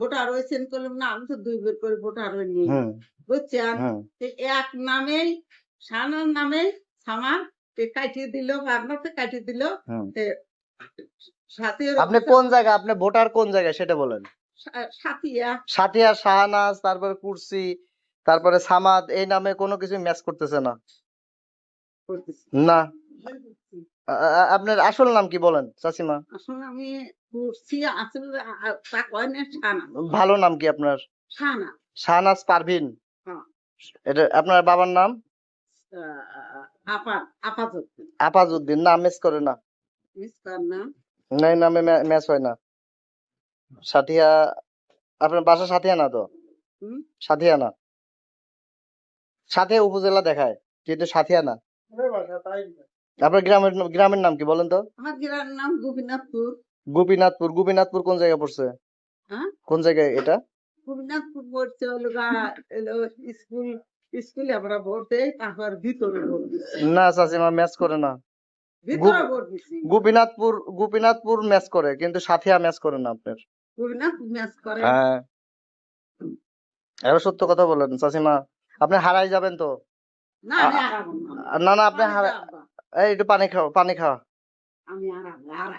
Voter হয়েছেন করলাম না আমি তো দুই বের করে ভোটার হইনি হুম বুঝছেন? এক নামেই সানার নামে সামার কাটিয়ে দিল ভাবনাতে কাটিয়ে দিল। সাথে আপনি কোন জায়গা আপনি ভোটার কোন জায়গায় সেটা বলেন। সাথিয়া। সাথিয়া শাহনাজ তারপরে কুরসি তারপরে সামাদ এই নামে কোনো কিছু ম্যাচ করতেছে না। না। আপনার আসল নাম কি বলেন চাচিমা আসলে আমি করছি আসলে তা কয় না সানা ভালো নাম কি আপনার? শাহনাজ। পারভিন। হ্যাঁ। এটা আপনার বাবার নাম? আপাজউদ্দিন। না ম্যাচ করে না। মিস কর না। না নামে ম্যাচ হয় না। সাথিয়া আপনার বাসা সাথিয়া না তো? সাথিয়া না। সাথিয়া উপজেলা দেখায় কিন্তু সাথিয়া না। আপনার গ্রামের গ্রামের নাম কি বলেন তো? আমার গ্রামের নাম গোপীনাথপুর। গোপীনাথপুর গোপীনাথপুর কোন জায়গায় পড়ছে? হ্যাঁ? কোন জায়গায় এটা? গোপীনাথপুর পড়ছে হলো স্কুল স্কুলে আমরা ভোট দেই তারপর ভিতরে ভোট না চাচিমা ম্যাচ করে না। ভিতরে ভোট দিছি গোপীনাথপুর গোপীনাথপুর ম্যাচ করে কিন্তু সাথিয়া ম্যাচ করে না আপনার। গোপীনাথপুর ম্যাচ করে। হ্যাঁ। এবার সত্য কথা বলেন চাচিমা। আপনি হারাই যাবেন তো? না না আপনি আমি হারা যাব। এই একটু পানি খাও পানি খাও। আমি আর